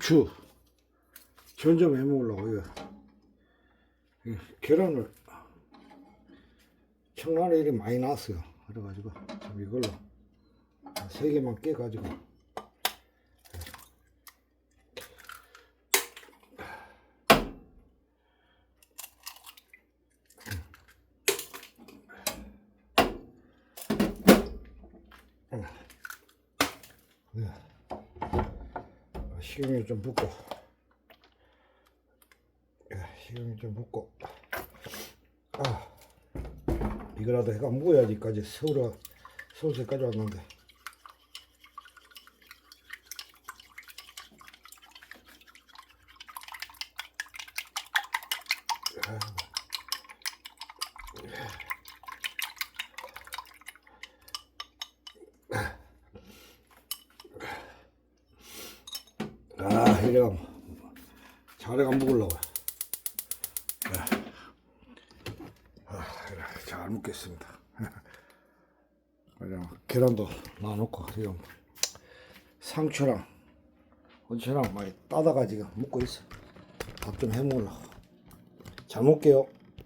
추 전점 해 먹으려고 이거 이 계란을 청란에 이렇게 많이 나왔어요. 그래가지고 좀 이걸로 한세 개만 깨가지고 식용유 좀 붓고. 야, 식용유 좀 붓고. 아 이거라도 해가 먹어야지까지 서울에 서울에까지 왔는데. 아이 래가 잘해가 먹으려고. 야. 아, 그래, 잘 먹겠습니다. 그냥 계란도 놔놓고 지금 상추랑 어치랑 많이 따다가 지금 먹고 있어. 밥 좀 해먹으려고. 잘 먹게요